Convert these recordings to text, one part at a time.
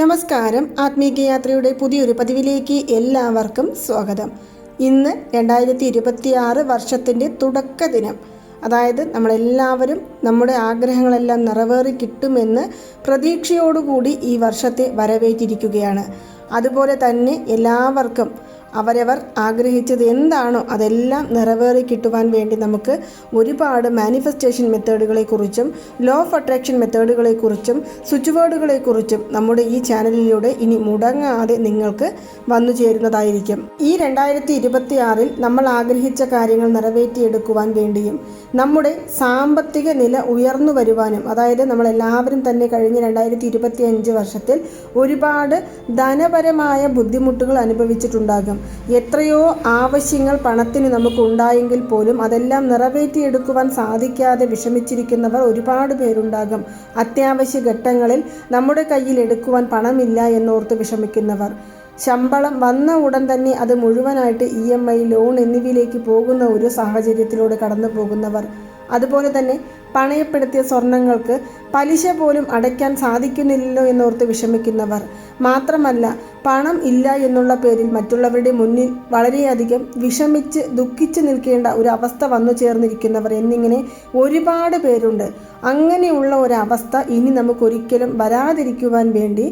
നമസ്കാരം. ആത്മീയ യാത്രയുടെ പുതിയൊരു പതിവിലേക്ക് എല്ലാവർക്കും സ്വാഗതം. ഇന്ന് രണ്ടായിരത്തി ഇരുപത്തിയാറ് വർഷത്തിന്റെ തുടക്ക ദിനം അതായത് നമ്മളെല്ലാവരും നമ്മുടെ ആഗ്രഹങ്ങളെല്ലാം നിറവേറി കിട്ടുമെന്ന് പ്രതീക്ഷയോടുകൂടി ഈ വർഷത്തെ വരവേറ്റിരിക്കുകയാണ്. അതുപോലെ തന്നെ എല്ലാവർക്കും അവരവർ ആഗ്രഹിച്ചത് എന്താണോ അതെല്ലാം നിറവേറി കിട്ടുവാൻ വേണ്ടി നമുക്ക് ഒരുപാട് മാനിഫെസ്റ്റേഷൻ മെത്തേഡുകളെക്കുറിച്ചും ലോ ഓഫ് അട്രാക്ഷൻ മെത്തേഡുകളെക്കുറിച്ചും സ്വിച്ച് വേർഡുകളെക്കുറിച്ചും നമ്മുടെ ഈ ചാനലിലൂടെ ഇനി മുടങ്ങാതെ നിങ്ങൾക്ക് വന്നു ചേരുന്നതായിരിക്കും. ഈ രണ്ടായിരത്തി ഇരുപത്തി ആറിൽ നമ്മൾ ആഗ്രഹിച്ച കാര്യങ്ങൾ നിറവേറ്റിയെടുക്കുവാൻ വേണ്ടിയും നമ്മുടെ സാമ്പത്തിക നില ഉയർന്നു വരുവാനും അതായത് നമ്മളെല്ലാവരും തന്നെ കഴിഞ്ഞ രണ്ടായിരത്തി ഇരുപത്തി അഞ്ച് വർഷത്തിൽ ഒരുപാട് ധനപരമായ ബുദ്ധിമുട്ടുകൾ അനുഭവിച്ചിട്ടുണ്ടാകും. എത്രയോ ആവശ്യങ്ങൾ പണത്തിന് നമുക്കുണ്ടായെങ്കിൽ പോലും അതെല്ലാം നിറവേറ്റിയെടുക്കുവാൻ സാധിക്കാതെ വിഷമിച്ചിരിക്കുന്നവർ ഒരുപാട് പേരുണ്ടാകും. അത്യാവശ്യ ഘട്ടങ്ങളിൽ നമ്മുടെ കയ്യിൽ എടുക്കുവാൻ പണമില്ല എന്നോർത്ത് വിഷമിക്കുന്നവർ. ശമ്പളം വന്ന ഉടൻ തന്നെ അത് മുഴുവനായിട്ട് ഇ എം ഐ ലോൺ എന്നിവയിലേക്ക് പോകുന്ന ഒരു സാഹചര്യത്തിലൂടെ കടന്നു പോകുന്നവർ അതുപോലെ തന്നെ പണയപ്പെടുത്തിയ സ്വർണങ്ങൾക്ക് പലിശ പോലും അടയ്ക്കാൻ സാധിക്കുന്നില്ലല്ലോ എന്നോർത്ത് വിഷമിക്കുന്നവർ. മാത്രമല്ല പണം ഇല്ല എന്നുള്ള പേരിൽ മറ്റുള്ളവരുടെ മുന്നിൽ വളരെയധികം വിഷമിച്ച് ദുഃഖിച്ച് നിൽക്കേണ്ട ഒരു അവസ്ഥ വന്നു ചേർന്നിരിക്കുന്നവർ എന്നിങ്ങനെ ഒരുപാട് പേരുണ്ട്. അങ്ങനെയുള്ള ഒരവസ്ഥ ഇനി നമുക്കൊരിക്കലും വരാതിരിക്കുവാൻ വേണ്ടി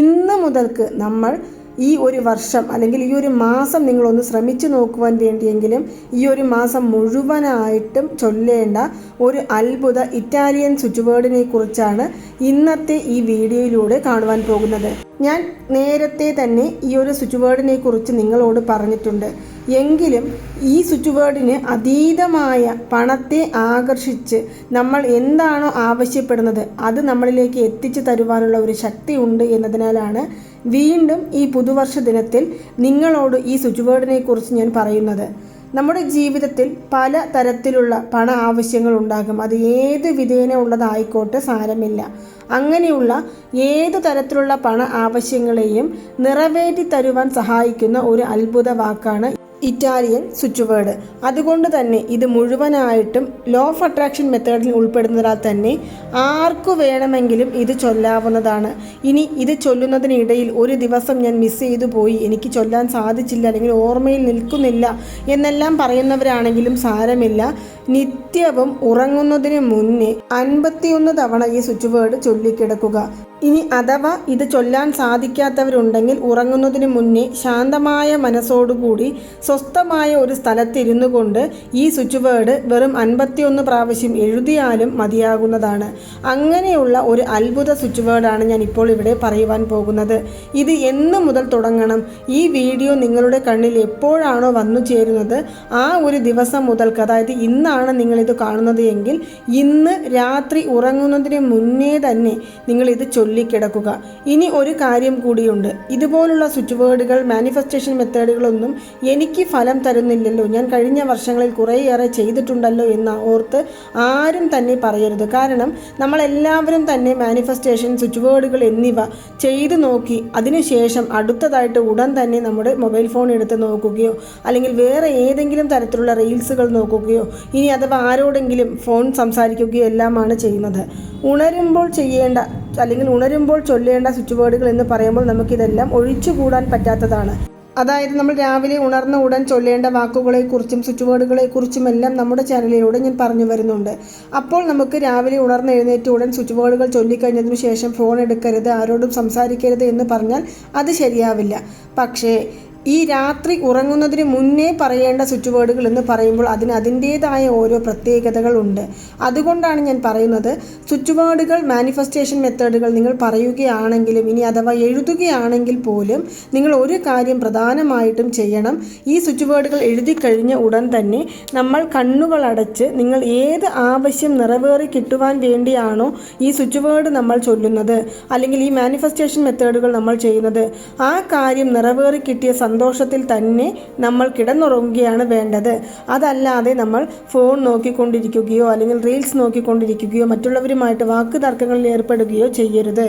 ഇന്ന് മുതൽക്ക് നമ്മൾ ഈ ഒരു വർഷം അല്ലെങ്കിൽ ഈ ഒരു മാസം നിങ്ങളൊന്ന് ശ്രമിച്ചു നോക്കുവാൻ വേണ്ടിയെങ്കിലും ഈ ഒരു മാസം മുഴുവനായിട്ടും ചൊല്ലേണ്ട ഒരു അത്ഭുത ഇറ്റാലിയൻ സ്വിച്ച് വേർഡിനെ കുറിച്ചാണ് ഇന്നത്തെ ഈ വീഡിയോയിലൂടെ കാണുവാൻ പോകുന്നത്. ഞാൻ നേരത്തെ തന്നെ ഈ ഒരു സ്വിച്ച് വേർഡിനെ കുറിച്ച് നിങ്ങളോട് പറഞ്ഞിട്ടുണ്ട്. എങ്കിലും ഈ സ്വിച്ച് വേർഡിന് അതീതമായ പണത്തെ ആകർഷിച്ച് നമ്മൾ എന്താണോ ആവശ്യപ്പെടുന്നത് അത് നമ്മളിലേക്ക് എത്തിച്ചു തരുവാനുള്ള ഒരു ശക്തി ഉണ്ട് എന്നതിനാലാണ് വീണ്ടും ഈ പുതുവർഷ ദിനത്തിൽ നിങ്ങളോട് ഈ സ്വിച്ച് വേർഡിനെ കുറിച്ച് ഞാൻ പറയുന്നത്. നമ്മുടെ ജീവിതത്തിൽ പല തരത്തിലുള്ള പണ ആവശ്യങ്ങൾ ഉണ്ടാകും. അത് ഏത് വിധേന ഉള്ളതായിക്കോട്ടെ സാരമില്ല. അങ്ങനെയുള്ള ഏത് തരത്തിലുള്ള പണ ആവശ്യങ്ങളെയും നിറവേറ്റി തരുവാൻ സഹായിക്കുന്ന ഒരു അത്ഭുത വാക്കാണ് ഇറ്റാലിയൻ സ്വിച്ച് വേർഡ് അതുകൊണ്ട് തന്നെ ഇത് മുഴുവനായിട്ടും ലോ ഓഫ് അട്രാക്ഷൻ മെത്തേഡിൽ ഉൾപ്പെടുന്നതിനാൽ തന്നെ ആർക്കു വേണമെങ്കിലും ഇത് ചൊല്ലാവുന്നതാണ്. ഇനി ഇത് ചൊല്ലുന്നതിനിടയിൽ ഒരു ദിവസം ഞാൻ മിസ് ചെയ്തു പോയി. എനിക്ക് ചൊല്ലാൻ സാധിച്ചില്ല അല്ലെങ്കിൽ ഓർമ്മയിൽ നിൽക്കുന്നില്ല എന്നെല്ലാം പറയുന്നവരാണെങ്കിലും സാരമില്ല. നിത്യവും ഉറങ്ങുന്നതിന് മുന്നേ അൻപത്തിയൊന്ന് തവണ ഈ സ്വിച്ച് വേർഡ് ചൊല്ലിക്കിടക്കുക. ഇനി അഥവാ ഇത് ചൊല്ലാൻ സാധിക്കാത്തവരുണ്ടെങ്കിൽ ഉറങ്ങുന്നതിന് മുന്നേ ശാന്തമായ മനസ്സോടുകൂടി സ്വസ്ഥമായ ഒരു സ്ഥലത്തിരുന്നു കൊണ്ട് ഈ സ്വിച്ച് വേർഡ് വെറും അൻപത്തിയൊന്ന് പ്രാവശ്യം എഴുതിയാലും മതിയാകുന്നതാണ്. അങ്ങനെയുള്ള ഒരു അത്ഭുത സ്വിച്ച് വേർഡാണ് ഞാൻ ഇപ്പോൾ ഇവിടെ പറയുവാൻ പോകുന്നത്. ഇത് എന്ന് മുതൽ തുടങ്ങണം. ഈ വീഡിയോ നിങ്ങളുടെ കണ്ണിൽ എപ്പോഴാണോ വന്നു ചേരുന്നത് ആ ഒരു ദിവസം മുതൽക്ക് അതായത് ഇന്നാണ് നിങ്ങളിത് കാണുന്നത് എങ്കിൽ ഇന്ന് രാത്രി ഉറങ്ങുന്നതിന് മുന്നേ തന്നെ നിങ്ങളിത് ചൊല്ലിക്കിടക്കുക. ഇനി ഒരു കാര്യം കൂടിയുണ്ട്. ഇതുപോലുള്ള സ്വിച്ച് വേർഡുകൾ മാനിഫെസ്റ്റേഷൻ മെത്തേഡുകളൊന്നും എനിക്ക് ഫലം തരുന്നില്ലല്ലോ. ഞാൻ കഴിഞ്ഞ വർഷങ്ങളിൽ കുറേയേറെ ചെയ്തിട്ടുണ്ടല്ലോ എന്ന് ഓർത്ത് ആരും തന്നെ പറയരുത്. കാരണം നമ്മളെല്ലാവരും തന്നെ മാനിഫെസ്റ്റേഷൻ സ്വിച്ച് വേർഡുകൾ എന്നിവ ചെയ്തു നോക്കി അതിനുശേഷം അടുത്തതായിട്ട് ഉടൻ തന്നെ നമ്മുടെ മൊബൈൽ ഫോൺ എടുത്ത് നോക്കുകയോ അല്ലെങ്കിൽ വേറെ ഏതെങ്കിലും തരത്തിലുള്ള റീൽസുകൾ നോക്കുകയോ ഇനി അഥവാ ആരോടെങ്കിലും ഫോൺ സംസാരിക്കുകയോ എല്ലാമാണ് ചെയ്യുന്നത്. ഉണരുമ്പോൾ ചെയ്യേണ്ട അല്ലെങ്കിൽ ഉണരുമ്പോൾ ചൊല്ലേണ്ട സ്വിച്ച് വേർഡുകൾ എന്ന് പറയുമ്പോൾ നമുക്കിതെല്ലാം ഒഴിച്ചുകൂടാൻ പറ്റാത്തതാണ്. അതായത് നമ്മൾ രാവിലെ ഉണർന്ന ഉടൻ ചൊല്ലേണ്ട വാക്കുകളെക്കുറിച്ചും സ്വിച്ച് എല്ലാം നമ്മുടെ ചാനലിലൂടെ ഞാൻ പറഞ്ഞു വരുന്നുണ്ട്. അപ്പോൾ നമുക്ക് രാവിലെ ഉണർന്ന് എഴുന്നേറ്റ് ഉടൻ സ്വിച്ച് വേർഡുകൾ ചൊല്ലിക്കഴിഞ്ഞതിനു ശേഷം ഫോൺ എടുക്കരുത് ആരോടും സംസാരിക്കരുത് എന്ന് പറഞ്ഞാൽ അത് ശരിയാവില്ല. പക്ഷേ ഈ രാത്രി ഉറങ്ങുന്നതിന് മുന്നേ പറയേണ്ട സ്വിച്ച് വേർഡുകൾ എന്ന് പറയുമ്പോൾ അതിന് അതിന്റേതായ ഓരോ പ്രത്യേകതകളുണ്ട് അതുകൊണ്ടാണ് ഞാൻ പറയുന്നത് സ്വിച്ച് വേർഡുകൾ മാനിഫെസ്റ്റേഷൻ മെത്തേഡുകൾ നിങ്ങൾ പറയുകയാണെങ്കിലും ഇനി അഥവാ എഴുതുകയാണെങ്കിൽ പോലും നിങ്ങൾ ഒരു കാര്യം പ്രധാനമായിട്ടും ചെയ്യണം. ഈ സ്വിച്ച് വേർഡുകൾ എഴുതി കഴിഞ്ഞ ഉടൻ തന്നെ നമ്മൾ കണ്ണുകളടച്ച് നിങ്ങൾ ഏത് ആവശ്യം നിറവേറി കിട്ടുവാൻ വേണ്ടിയാണോ ഈ സ്വിച്ച് വേർഡ് നമ്മൾ ചൊല്ലുന്നത്. അല്ലെങ്കിൽ ഈ മാനിഫെസ്റ്റേഷൻ മെത്തേഡുകൾ നമ്മൾ ചെയ്യുന്നത്. ആ കാര്യം നിറവേറി കിട്ടിയ സന്തോഷത്തിൽ തന്നെ നമ്മൾ കിടന്നുറങ്ങുകയാണ് വേണ്ടത്. അതല്ലാതെ നമ്മൾ ഫോൺ നോക്കിക്കൊണ്ടിരിക്കുകയോ അല്ലെങ്കിൽ റീൽസ് നോക്കിക്കൊണ്ടിരിക്കുകയോ മറ്റുള്ളവരുമായിട്ട് വാക്ക് തർക്കങ്ങളിൽ ഏർപ്പെടുകയോ ചെയ്യരുത്.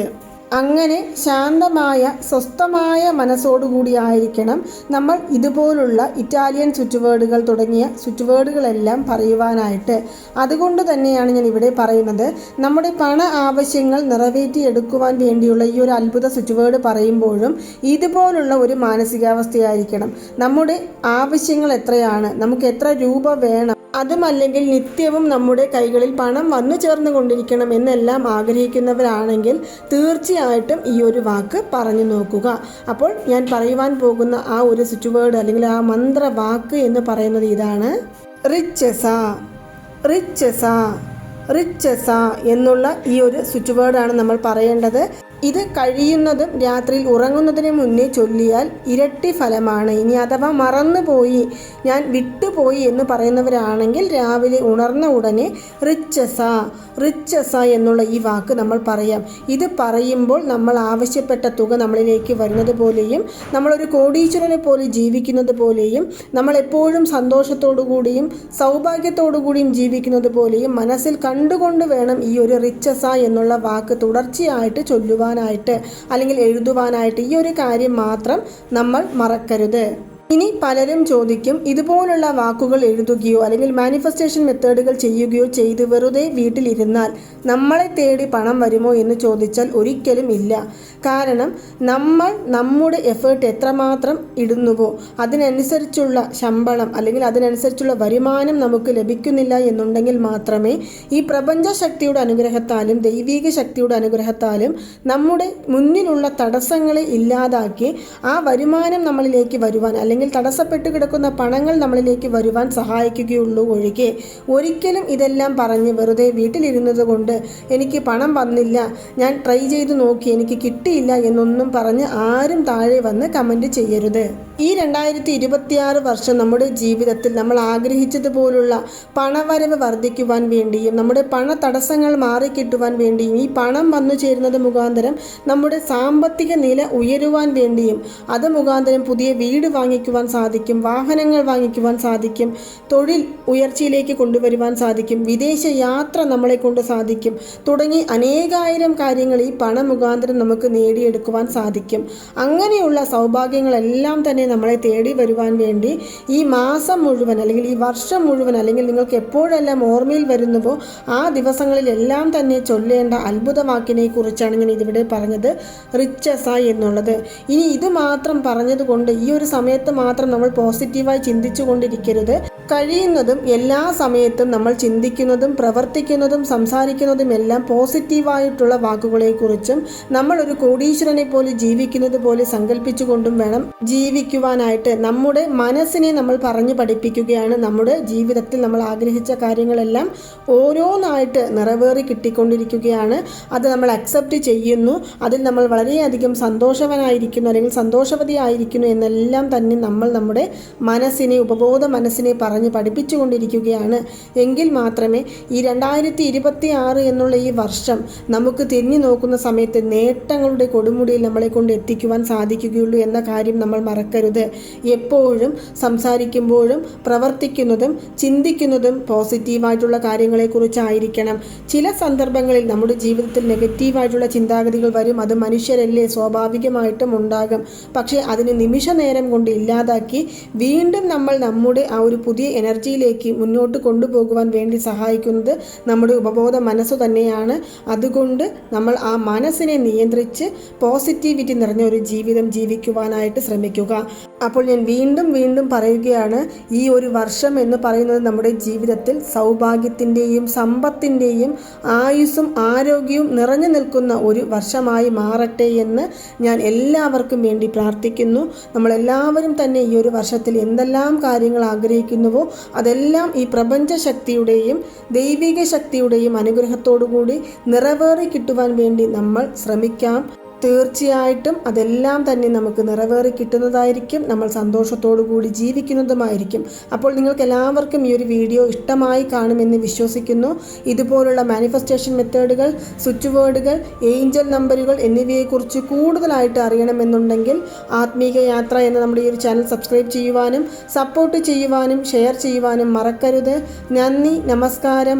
അങ്ങനെ ശാന്തമായ സ്വസ്ഥമായ മനസ്സോടുകൂടിയായിരിക്കണം നമ്മൾ ഇതുപോലുള്ള ഇറ്റാലിയൻ വേർഡുകൾ തുടങ്ങിയ വേർഡുകളെല്ലാം പറയുവാനായിട്ട്. അതുകൊണ്ട് തന്നെയാണ് ഞാൻ ഇവിടെ പറയുന്നത് നമ്മുടെ പണ ആവശ്യങ്ങൾ നിറവേറ്റിയെടുക്കുവാൻ വേണ്ടിയുള്ള ഈ ഒരു അത്ഭുത വേർഡ് പറയുമ്പോഴും ഇതുപോലുള്ള ഒരു മാനസികാവസ്ഥയായിരിക്കണം. നമ്മുടെ ആവശ്യങ്ങൾ എത്രയാണ്? നമുക്ക് എത്ര രൂപ വേണം? അതുമല്ലെങ്കിൽ നിത്യവും നമ്മുടെ കൈകളിൽ പണം വന്നു ചേർന്ന് കൊണ്ടിരിക്കണം എന്നെല്ലാം ആഗ്രഹിക്കുന്നവരാണെങ്കിൽ തീർച്ചയായിട്ടും ഈ ഒരു വാക്ക് പറഞ്ഞു നോക്കുക. അപ്പോൾ ഞാൻ പറയുവാൻ പോകുന്ന ആ ഒരു സ്വിച്ച് അല്ലെങ്കിൽ ആ മന്ത്ര വാക്ക് എന്ന് പറയുന്നത് ഇതാണ്. റിച്ചസ റിച്ചസ റിച്ചസ എന്നുള്ള ഈ ഒരു സ്വിച്ച് നമ്മൾ പറയേണ്ടത്. ഇത് കഴിയുന്നതും രാത്രിയിൽ ഉറങ്ങുന്നതിന് മുന്നേ ചൊല്ലിയാൽ ഇരട്ടി ഫലമാണ്. ഇനി അഥവാ മറന്നുപോയി ഞാൻ വിട്ടുപോയി എന്ന് പറയുന്നവരാണെങ്കിൽ രാവിലെ ഉണർന്ന ഉടനെ റിച്ചസ റിച്ചസ എന്നുള്ള ഈ വാക്ക് നമ്മൾ പറയാം. ഇത് പറയുമ്പോൾ നമ്മൾ ആവശ്യപ്പെട്ട തുക നമ്മളിലേക്ക് വരുന്നത് പോലെയും നമ്മളൊരു കോടീശ്വരനെ പോലെ ജീവിക്കുന്നത് പോലെയും നമ്മൾ എപ്പോഴും സന്തോഷത്തോടു കൂടിയും സൗഭാഗ്യത്തോടു കൂടിയും ജീവിക്കുന്നത് പോലെയും മനസ്സിൽ കണ്ടുകൊണ്ട് വേണം ഈ ഒരു റിച്ചസ എന്നുള്ള വാക്ക് തുടർച്ചയായിട്ട് ചൊല്ലുവാൻ എഴുതുവാനായിട്ട് അല്ലെങ്കിൽ എഴുതുവാനായിട്ട് ഈ ഒരു കാര്യം മാത്രം നമ്മൾ മറക്കരുത്. ഇനി പലരും ചോദിക്കും ഇതുപോലുള്ള വാക്കുകൾ എഴുതുകയോ അല്ലെങ്കിൽ മാനിഫെസ്റ്റേഷൻ മെത്തേഡുകൾ ചെയ്യുകയോ ചെയ്ത് വെറുതെ വീട്ടിലിരുന്നാൽ നമ്മളെ തേടി പണം വരുമോ എന്ന് ചോദിച്ചാൽ ഒരിക്കലും ഇല്ല. കാരണം നമ്മൾ നമ്മുടെ എഫേർട്ട് എത്രമാത്രം ഇടുന്നുവോ അതിനനുസരിച്ചുള്ള ശമ്പളം അല്ലെങ്കിൽ അതിനനുസരിച്ചുള്ള വരുമാനം നമുക്ക് ലഭിക്കുന്നില്ല എന്നുണ്ടെങ്കിൽ മാത്രമേ ഈ പ്രപഞ്ച ശക്തിയുടെ അനുഗ്രഹത്താലും ദൈവീക ശക്തിയുടെ അനുഗ്രഹത്താലും നമ്മുടെ മുന്നിലുള്ള തടസ്സങ്ങളെ ഇല്ലാതാക്കി ആ വരുമാനം നമ്മളിലേക്ക് വരുവാൻ അല്ലെങ്കിൽ അല്ലെങ്കിൽ തടസ്സപ്പെട്ട് കിടക്കുന്ന പണങ്ങൾ നമ്മളിലേക്ക് വരുവാൻ സഹായിക്കുകയുള്ളൂ ഒഴികെ. ഒരിക്കലും ഇതെല്ലാം പറഞ്ഞ് വെറുതെ വീട്ടിലിരുന്നത് കൊണ്ട് എനിക്ക് പണം വന്നില്ല. ഞാൻ ട്രൈ ചെയ്ത് നോക്കി. എനിക്ക് കിട്ടിയില്ല എന്നൊന്നും പറഞ്ഞ് ആരും താഴെ വന്ന് കമന്റ് ചെയ്യരുത്. ഈ രണ്ടായിരത്തി ഇരുപത്തിയാറ് വർഷം നമ്മുടെ ജീവിതത്തിൽ നമ്മൾ ആഗ്രഹിച്ചതുപോലുള്ള പണവരവ് വർദ്ധിക്കുവാൻ വേണ്ടിയും നമ്മുടെ പണ തടസ്സങ്ങൾ മാറിക്കിട്ടുവാൻ വേണ്ടിയും ഈ പണം വന്നു ചേരുന്നത് മുഖാന്തരം നമ്മുടെ സാമ്പത്തിക നില ഉയരുവാൻ വേണ്ടിയും അത് മുഖാന്തരം പുതിയ വീട് വാങ്ങിക്കുവാൻ വാങ്ങിക്കുവാൻ സാധിക്കും വാഹനങ്ങൾ വാങ്ങിക്കുവാൻ സാധിക്കും തൊഴിൽ ഉയർച്ചയിലേക്ക് കൊണ്ടുവരുവാൻ സാധിക്കും വിദേശ യാത്ര നമ്മളെ കൊണ്ട് സാധിക്കും തുടങ്ങി അനേകായിരം കാര്യങ്ങൾ ഈ പണം മുഖാന്തരം നമുക്ക് നേടിയെടുക്കുവാൻ സാധിക്കും. അങ്ങനെയുള്ള സൗഭാഗ്യങ്ങളെല്ലാം തന്നെ നമ്മളെ തേടി വരുവാൻ വേണ്ടി ഈ മാസം മുഴുവൻ അല്ലെങ്കിൽ ഈ വർഷം മുഴുവൻ അല്ലെങ്കിൽ നിങ്ങൾക്ക് എപ്പോഴെല്ലാം ഓർമ്മയിൽ വരുന്നുവോ ആ ദിവസങ്ങളിലെല്ലാം തന്നെ ചൊല്ലേണ്ട അത്ഭുതവാക്കിനെ കുറിച്ചാണ് ഞാൻ ഇതിവിടെ പറഞ്ഞത് റിച്ചസ എന്നുള്ളത്. ഇനി ഇത് മാത്രം പറഞ്ഞതുകൊണ്ട് ഈ ഒരു സമയത്ത് മാത്രം നമ്മൾ പോസിറ്റീവായി ചിന്തിച്ചു കൊണ്ടിരിക്കരുത് കഴിയുന്നതും എല്ലാ സമയത്തും നമ്മൾ ചിന്തിക്കുന്നതും പ്രവർത്തിക്കുന്നതും സംസാരിക്കുന്നതും എല്ലാം പോസിറ്റീവായിട്ടുള്ള വാക്കുകളെക്കുറിച്ചും നമ്മൾ ഒരു കോടീശ്വരനെ പോലെ ജീവിക്കുന്നത് പോലെ സങ്കല്പിച്ചുകൊണ്ടും വേണം ജീവിക്കുവാനായിട്ട്. നമ്മുടെ മനസ്സിനെ നമ്മൾ പറഞ്ഞു പഠിപ്പിക്കുകയാണ്. നമ്മുടെ ജീവിതത്തിൽ നമ്മൾ ആഗ്രഹിച്ച കാര്യങ്ങളെല്ലാം ഓരോന്നായിട്ട് നിറവേറി കിട്ടിക്കൊണ്ടിരിക്കുകയാണ്. അത് നമ്മൾ അക്സെപ്റ്റ് ചെയ്യുന്നു. അതിൽ നമ്മൾ വളരെയധികം സന്തോഷവനായിരിക്കുന്നു അല്ലെങ്കിൽ സന്തോഷവതിയായിരിക്കുന്നു എന്നെല്ലാം തന്നെ നമ്മൾ നമ്മുടെ മനസ്സിനെ ഉപബോധ മനസ്സിനെ പറഞ്ഞ് പഠിപ്പിച്ചുകൊണ്ടിരിക്കുകയാണ്. എങ്കിൽ മാത്രമേ ഈ രണ്ടായിരത്തി ഇരുപത്തി ആറ് എന്നുള്ള ഈ വർഷം നമുക്ക് തിരിഞ്ഞു നോക്കുന്ന സമയത്ത് നേട്ടങ്ങളുടെ കൊടുമുടിയിൽ നമ്മളെ കൊണ്ട് എത്തിക്കുവാൻ സാധിക്കുകയുള്ളൂ എന്ന കാര്യം നമ്മൾ മറക്കരുത്. എപ്പോഴും സംസാരിക്കുമ്പോഴും പ്രവർത്തിക്കുന്നതും ചിന്തിക്കുന്നതും പോസിറ്റീവായിട്ടുള്ള കാര്യങ്ങളെക്കുറിച്ചായിരിക്കണം. ചില സന്ദർഭങ്ങളിൽ നമ്മുടെ ജീവിതത്തിൽ നെഗറ്റീവായിട്ടുള്ള ചിന്താഗതികൾ വരും. അത് മനുഷ്യരല്ലേ? സ്വാഭാവികമായിട്ടും ഉണ്ടാകും. പക്ഷേ അതിന് നിമിഷ നേരം കൊണ്ട് ഇല്ലാതാക്കി വീണ്ടും നമ്മൾ നമ്മുടെ ആ ഒരു പുതിയ എനർജിയിലേക്ക് മുന്നോട്ട് കൊണ്ടുപോകുവാൻ വേണ്ടി സഹായിക്കുന്നത് നമ്മുടെ ഉപബോധ മനസ്സ് തന്നെയാണ്. അതുകൊണ്ട് നമ്മൾ ആ മനസ്സിനെ നിയന്ത്രിച്ച് പോസിറ്റിവിറ്റി നിറഞ്ഞ ഒരു ജീവിതം ജീവിക്കുവാനായിട്ട് ശ്രമിക്കുക. അപ്പോൾ ഞാൻ വീണ്ടും വീണ്ടും പറയുകയാണ് ഈ ഒരു വർഷം എന്ന് പറയുന്നത് നമ്മുടെ ജീവിതത്തിൽ സൗഭാഗ്യത്തിന്റെയും സമ്പത്തിന്റെയും ആയുസ്സും ആരോഗ്യവും നിറഞ്ഞു നിൽക്കുന്ന ഒരു വർഷമായി മാറട്ടെ എന്ന് ഞാൻ എല്ലാവർക്കും വേണ്ടി പ്രാർത്ഥിക്കുന്നു. നമ്മളെല്ലാവരും തന്നെ ഈ ഒരു വർഷത്തിൽ എന്തെല്ലാം കാര്യങ്ങൾ ആഗ്രഹിക്കുന്നുവോ അതെല്ലാം ഈ പ്രപഞ്ച ശക്തിയുടെയും ദൈവിക ശക്തിയുടെയും അനുഗ്രഹത്തോടുകൂടി നിറവേറി കിട്ടുവാൻ വേണ്ടി നമ്മൾ ശ്രമിക്കാം. തീർച്ചയായിട്ടും അതെല്ലാം തന്നെ നമുക്ക് നിറവേറി കിട്ടുന്നതായിരിക്കും. നമ്മൾ സന്തോഷത്തോടു കൂടി ജീവിക്കുന്നതുമായിരിക്കും. അപ്പോൾ നിങ്ങൾക്ക് എല്ലാവർക്കും ഈ ഒരു വീഡിയോ ഇഷ്ടമായി കാണുമെന്ന് വിശ്വസിക്കുന്നു. ഇതുപോലുള്ള മാനിഫെസ്റ്റേഷൻ മെത്തേഡുകൾ സ്വിച്ച് വേർഡുകൾ ഏഞ്ചൽ നമ്പറുകൾ എന്നിവയെക്കുറിച്ച് കൂടുതലായിട്ട് അറിയണമെന്നുണ്ടെങ്കിൽ ആത്മീക യാത്ര എന്ന നമ്മുടെ ഈ ഒരു ചാനൽ സബ്സ്ക്രൈബ് ചെയ്യുവാനും സപ്പോർട്ട് ചെയ്യുവാനും ഷെയർ ചെയ്യുവാനും മറക്കരുത്. നന്ദി നമസ്കാരം.